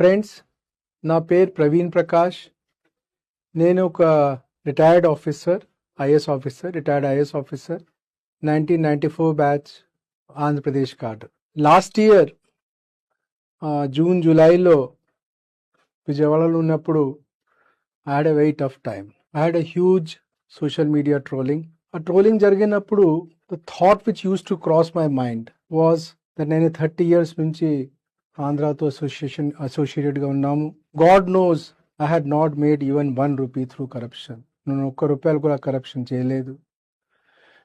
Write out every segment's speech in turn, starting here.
Friends నా పేరు ప్రవీణ్ ప్రకాష్. నేను ఒక retired officer IAS officer retired IAS officer nineteen ninety four batch Andhra Pradesh card last year June జూలైలో విజయవాడలో ఉన్నప్పుడు I had a very tough time I had a huge social media trolling ఆ trolling జరిగినప్పుడు the thought which used to cross my mind was that నేను thirty years నుంచి ఆంధ్రాతో association అసోసియేటెడ్గా ఉన్నాము. God knows I had not made even one rupee through corruption నేను ఒక్క రూపాయలు కూడా కరప్షన్ చేయలేదు.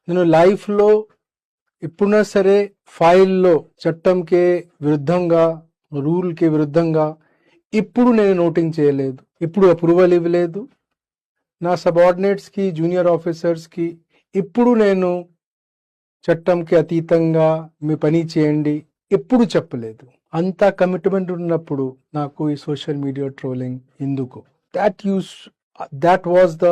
నేను లైఫ్లో ఎప్పుడున్నా సరే ఫైల్లో చట్టంకే విరుద్ధంగా రూల్కి విరుద్ధంగా ఇప్పుడు నేను నోటింగ్ చేయలేదు. ఇప్పుడు అప్రూవల్ ఇవ్వలేదు. నా సబార్డినేట్స్కి జూనియర్ ఆఫీసర్స్కి ఇప్పుడు నేను చట్టంకి అతీతంగా మీ పని చేయండి ఎప్పుడు చెప్పలేదు. అంత కమిట్మెంట్ ఉన్నప్పుడు నాకు ఈ సోషల్ మీడియా ట్రోలింగ్ ఎందుకు? That used that was the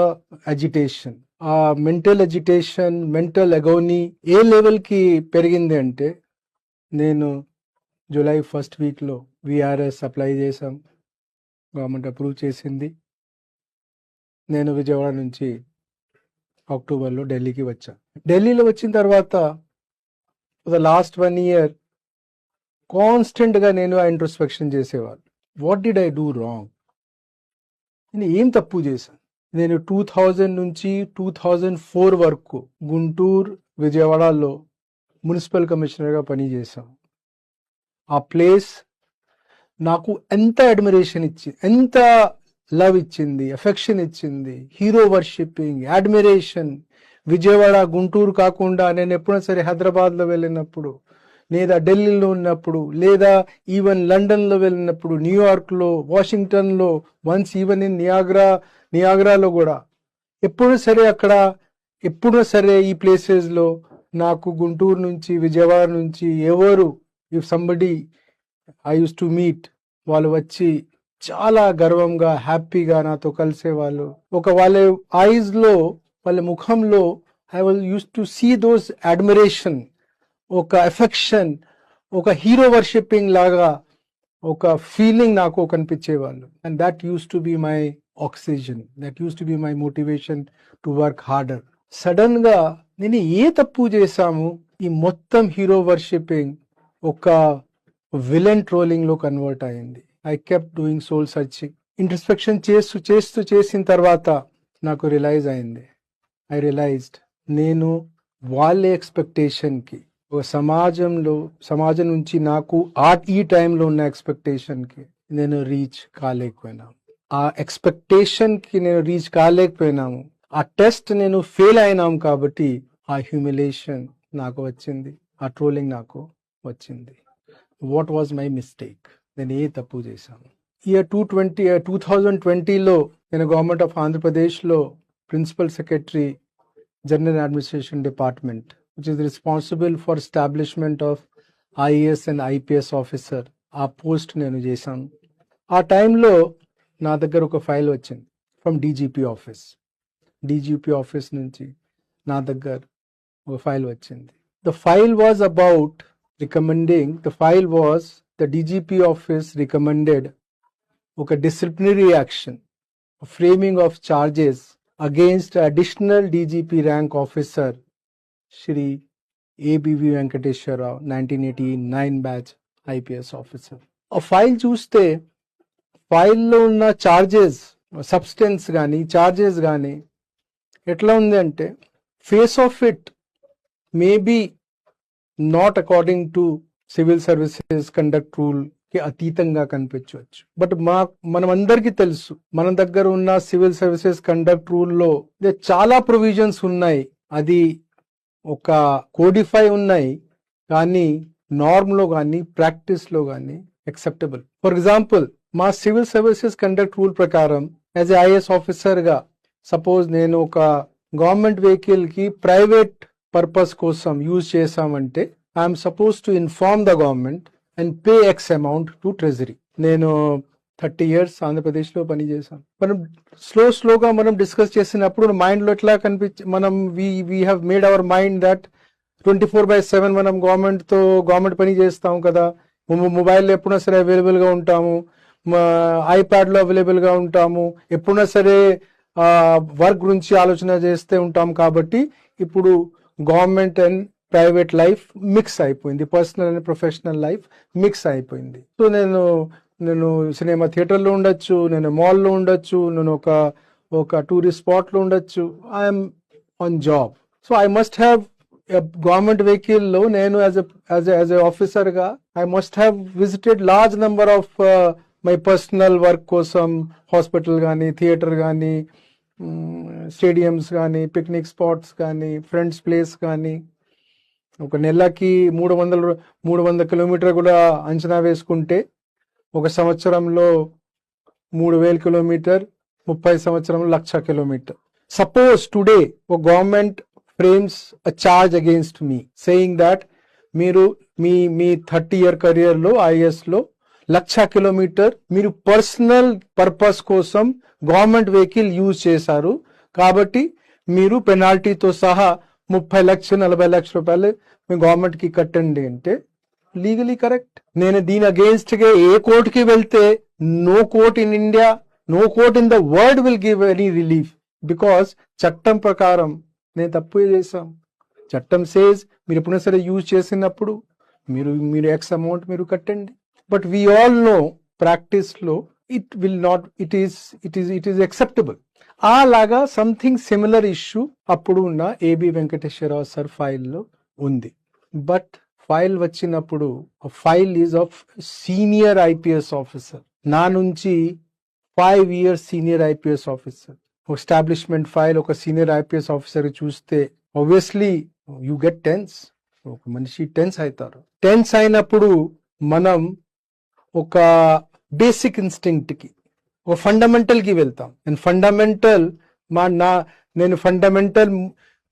agitation ఆ మెంటల్ అజిటేషన్ మెంటల్ అగౌనీ ఏ లెవెల్కి పెరిగింది అంటే నేను జూలై ఫస్ట్ వీక్లో విఆర్ఎస్ అప్లై చేశాం. గవర్నమెంట్ అప్రూవ్ చేసింది. నేను విజయవాడ నుంచి అక్టోబర్లో ఢిల్లీకి వచ్చాను ఢిల్లీలో వచ్చిన తర్వాత ద లాస్ట్ వన్ ఇయర్ కాన్స్టెంట్గా నేను ఆ ఇంట్రోస్పెక్షన్ చేసేవాళ్ళు. What did I do wrong నేను ఏం తప్పు చేశాను? నేను టూ థౌజండ్ నుంచి టూ థౌజండ్ ఫోర్ వరకు గుంటూరు విజయవాడలో మున్సిపల్ కమిషనర్గా పనిచేశాను ఆ ప్లేస్ నాకు ఎంత అడ్మిరేషన్ ఇచ్చింది ఎంత లవ్ ఇచ్చింది ఎఫెక్షన్ ఇచ్చింది hero worshipping admiration Vijayawada Guntur కాకుండా నేను ఎప్పుడైనా సరే హైదరాబాద్లో వెళ్ళినప్పుడు లేదా ఢిల్లీలో ఉన్నప్పుడు లేదా ఈవెన్ లండన్లో వెళ్ళినప్పుడు న్యూయార్క్లో వాషింగ్టన్లో వన్స్ ఈవెన్ ఇన్ నియాగ్రా నియాగ్రాలో కూడా. ఎప్పుడూ సరే అక్కడ ఎప్పుడూ సరే ఈ ప్లేసెస్లో నాకు గుంటూరు నుంచి విజయవాడ నుంచి ఎవరు if somebody I used to meet వాళ్ళు వచ్చి చాలా గర్వంగా హ్యాపీగా నాతో కలిసేవాళ్ళు. ఒక వాళ్ళ ఐజ్లో వాళ్ళ ముఖంలో I was used to see those admiration ఒక ఎఫెక్షన్ ఒక హీరో వర్షిప్పింగ్ లాగా ఒక ఫీలింగ్ నాకు కనిపించేవాళ్ళు. And that used to be my oxygen that used to be my motivation to work harder సడన్గా నేను ఏ తప్పు చేశాము ఈ మొత్తం హీరో వర్షిప్పింగ్ ఒక విలన్ ట్రోలింగ్లో కన్వర్ట్ అయింది. I kept doing soul searching introspection చేస్తూ చేస్తూ చేసిన తర్వాత నాకు రిలైజ్ అయింది. ఐ రియలైజ్డ్ నేను వాళ్ళ ఎక్స్పెక్టేషన్కి ఒక సమాజంలో సమాజం నుంచి నాకు ఆ ఈ టైంలో ఉన్న ఎక్స్పెక్టేషన్కి నేను రీచ్ కాలేకపోయినాను ఆ ఎక్స్పెక్టేషన్కి నేను రీచ్ కాలేకపోయినాము ఆ టెస్ట్ నేను ఫెయిల్ అయినాం కాబట్టి ఆ హ్యూమిలేషన్ నాకు వచ్చింది. ఆ ట్రోలింగ్ నాకు వచ్చింది. వాట్ వాజ్ మై మిస్టేక్ నేను ఏ తప్పు చేశాను? Year two twenty two thousand ట్వంటీలో నేను గవర్నమెంట్ ఆఫ్ ఆంధ్రప్రదేశ్లో principal secretary general administration department which is responsible for establishment of IAS and IPS officer ఆ పోస్ట్ నేను చేశాను. ఆ టైంలో నా దగ్గర ఒక ఫైల్ వచ్చింది from DGP office DGP office నుంచి నా దగ్గర ఒక ఫైల్ వచ్చింది. The file was about recommending the file was the DGP office recommended ఒక disciplinary action framing of charges against additional DGP rank officer Shri ABV Venkateswara Rao nineteen eighty nine batch IPS officer ఆ file చూస్తే ఫైల్లో ఉన్న charges substance కానీ charges కానీ ఎట్లా ఉంది అంటే face of it maybe not according to civil services conduct రూల్కి అతీతంగా కనిపించవచ్చు. బట్ మా మనం అందరికీ తెలుసు మన దగ్గర ఉన్న సివిల్ సర్వీసెస్ కండక్ట్ రూల్లో చాలా ప్రొవిజన్స్ ఉన్నాయి. అది ఒక కోడిఫై ఉన్నాయి కానీ నార్మ్లో కానీ ప్రాక్టీస్లో కానీ అక్సెప్టబుల్ ఫర్ ఎగ్జాంపుల్ మా సివిల్ సర్వీసెస్ కండక్ట్ రూల్ ప్రకారం యాజ్ ఐఏఎస్ ఐఎస్ ఆఫీసర్గా సపోజ్ నేను ఒక గవర్నమెంట్ వెహికల్కి ప్రైవేట్ పర్పస్ కోసం యూజ్ చేశామంటే I'm supposed to inform the government and pay X amount to treasury నేను థర్టీ ఇయర్స్ ఆంధ్రప్రదేశ్లో పనిచేశాను మనం స్లో స్లోగా మనం డిస్కస్ చేసినప్పుడు మైండ్లో ఎట్లా కనిపించి మనం we we have made our mind that twenty four by seven మనం గవర్నమెంట్తో గవర్నమెంట్ పని చేస్తాం కదా. మొబైల్లో ఎప్పుడైనా సరే అవైలబుల్గా ఉంటాము. ఐప్యాడ్లో అవైలబుల్గా ఉంటాము. ఎప్పుడైనా సరే వర్క్ గురించి ఆలోచన చేస్తే ఉంటాం కాబట్టి ఇప్పుడు government and private life mix అయిపోయింది. Personal and professional life mix అయిపోయింది. సో నేను నేను సినిమా థియేటర్లో ఉండొచ్చు నేను మాల్లో ఉండొచ్చు నేను ఒక ఒక టూరిస్ట్ స్పాట్లో ఉండొచ్చు. I'm on job so I must have government వెహికల్లో నేను యాజ్ యాజ్ యాజ్ ఎ ఆఫీసర్గా I must have visited large number of my personal work కోసం హాస్పిటల్ కానీ థియేటర్ కానీ స్టేడియంస్ కానీ పిక్నిక్ స్పాట్స్ కానీ ఫ్రెండ్స్ ప్లేస్ కానీ ఒక నెలకి మూడు వందల మూడు వందల కిలోమీటర్ కూడా అంచనా వేసుకుంటే ఒక సంవత్సరంలో మూడు వేల కిలోమీటర్ ముప్పై సంవత్సరంలో లక్ష కిలోమీటర్. సపోజ్ టుడే ఒక government frames a charge against me saying that మీరు మీ మీ థర్టీ ఇయర్ కెరియర్లో ఐఏఎస్లో లక్ష కిలోమీటర్ మీరు పర్సనల్ పర్పస్ కోసం గవర్నమెంట్ వెహికల్ యూజ్ చేశారు. కాబట్టి మీరు పెనాల్టీతో సహా ముప్పై లక్షలు నలభై లక్షల రూపాయలు మీ గవర్నమెంట్కి కట్టండి అంటే లీగలీ కరెక్ట్ నేను దీని అగేన్స్ట్గా ఏ కోర్టుకి వెళ్తే no court in India no court in the world will give any relief because చట్టం ప్రకారం నేను తప్పు చేశాం. చట్టం సేజ్ మీరు ఎప్పుడైనా సరే యూజ్ చేసినప్పుడు మీరు మీరు ఎక్స్ అమౌంట్ మీరు కట్టండి. But we all know ప్రాక్టీస్లో it will not it is it is it is acceptable అలాగా సంథింగ్ సిమిలర్ ఇష్యూ అప్పుడు ఉన్న ఏబి వెంకటేశ్వరరావు సార్ ఫైల్లో ఉంది. బట్ ఫైల్ వచ్చినప్పుడు file is of senior IPS officer నా నుంచి five years senior IPS officer establishment file ఒక senior IPS officer చూస్తే ఆబ్వియస్లీ యూ గెట్ టెన్స్ ఒక మనిషి టెన్స్ అవుతారు టెన్స్ అయినప్పుడు మనం ఒక బేసిక్ ఇన్స్టింక్ట్కి ఒక ఫండమెంటల్కి వెళ్తాం. నేను ఫండమెంటల్ మా నా నేను ఫండమెంటల్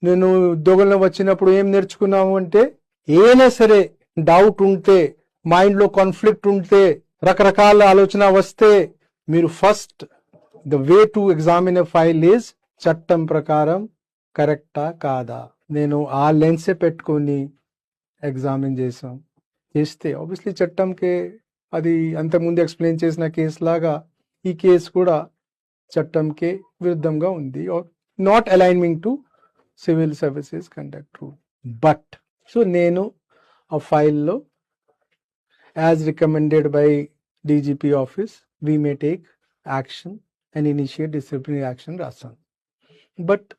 నేను ఉద్యోగంలో వచ్చినప్పుడు ఏం నేర్చుకున్నాము అంటే ఏనా సరే డౌట్ ఉంటే మైండ్లో కాన్ఫ్లిక్ట్ ఉంటే రకరకాల ఆలోచన వస్తే మీరు first the way to examine a file is చట్టం ప్రకారం కరెక్టా కాదా? నేను ఆ లెన్సే పెట్టుకొని ఎగ్జామిన్ చేసాం చేస్తే ఆబ్వియస్లీ చట్టంకే అది అంతకుముందు ఎక్స్ప్లెయిన్ చేసిన కేసు లాగా ఈ కేసు కూడా చట్టంకే విరుద్ధంగా ఉంది. Not aligning to civil services conduct rule but so నేను ఆ ఫైల్లో as recommended by DGP office we may take action and initiate disciplinary action రాస్తాను. బట్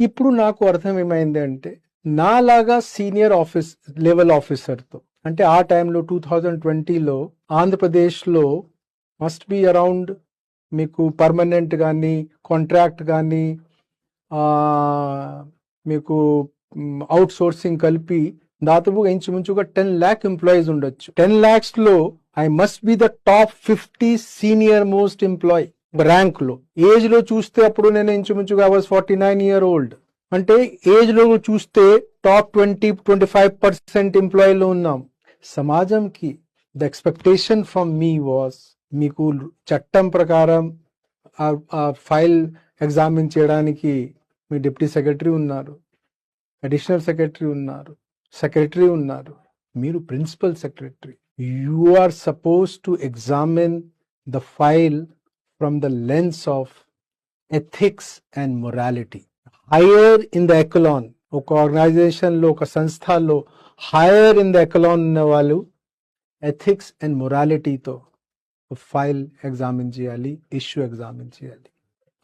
ఇప్పుడు నాకు అర్థం ఏమైంది అంటే నాలాగా సీనియర్ ఆఫీస్ లెవెల్ ఆఫీసర్తో అంటే ఆ టైంలో టూ థౌజండ్ ట్వంటీలో ఆంధ్రప్రదేశ్లో మస్ట్ బి అరౌండ్ మీకు పర్మనెంట్ కానీ కాంట్రాక్ట్ కానీ మీకు అవుట్ సోర్సింగ్ కలిపి దాదాపుగా ఇంచుమించుగా టెన్ ల్యాక్ ఎంప్లాయీస్ ఉండొచ్చు. Ten ల్యాక్స్లో I must be the top fifty senior most employee ర్యాంక్లో. ఏజ్లో చూస్తే అప్పుడు నేను ఇంచుమించుగా was forty nine year old అంటే ఏజ్లో చూస్తే top twenty twenty five percent ఎంప్లాయీలో ఉన్నాం. సమాజంకి the expectation from me was మీకు చట్టం ప్రకారం ఆ ఫైల్ ఎగ్జామిన్ చేయడానికి మీ డిప్యూటీ సెక్రటరీ ఉన్నారు. అడిషనల్ సెక్రటరీ ఉన్నారు. సెక్రటరీ ఉన్నారు. మీరు principal secretary you are supposed to examine the file from the lens of ethics and morality higher in the echelon ఒక ఆర్గనైజేషన్లో ఒక సంస్థలో హైయర్ ఇన్ ద ఎకలాన్ ఉన్న వాళ్ళు ఎథిక్స్ అండ్ మొరాలిటీతో ఫైల్ ఎగ్జామిన్ చేయాలి ఇష్యూ ఎగ్జామిన్ చేయాలి.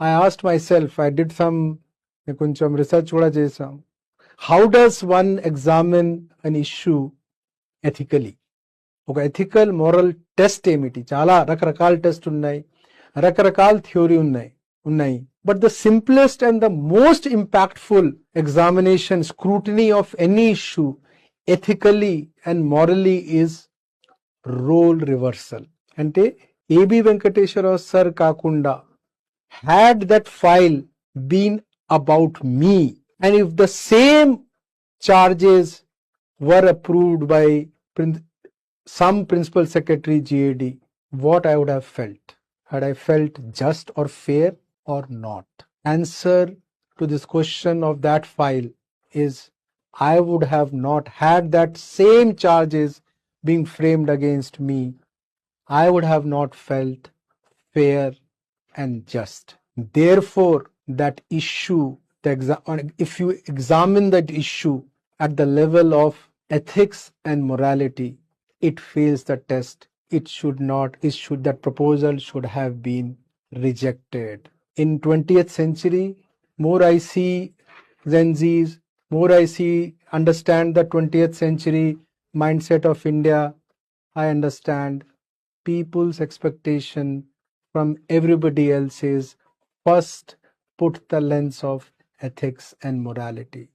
I asked myself I did some కొంచెం రీసెర్చ్ కూడా చేసాం how does one examine an issue ethically ఒక ఎథికల్ మోరల్ టెస్ట్ ఏమిటి? చాలా రకరకాల టెస్ట్ ఉన్నాయి రకరకాల థియోరీ ఉన్నాయి ఉన్నాయి. But the simplest and the most impactful examination scrutiny of any issue ethically and morally is role reversal అంటే ఏబి వెంకటేశ్వరరావు సార్ కాకుండా had that file been about me And if the same charges were approved by prin some principal secretary GAD, what I would have felt? Had I felt just or fair or not? Answer to this question of that file is I would have not had that same charges being framed against me. I would have not felt fair and just. Therefore, that issue the if you examine that issue at the level of ethics and morality, it fails the test. It should not, it should, that proposal should have been rejected. In 20th century, more I see Gen Zs, more I see, understand the 20th century mindset of India, I understand people's expectation from everybody else is first put the lens of ethics and morality.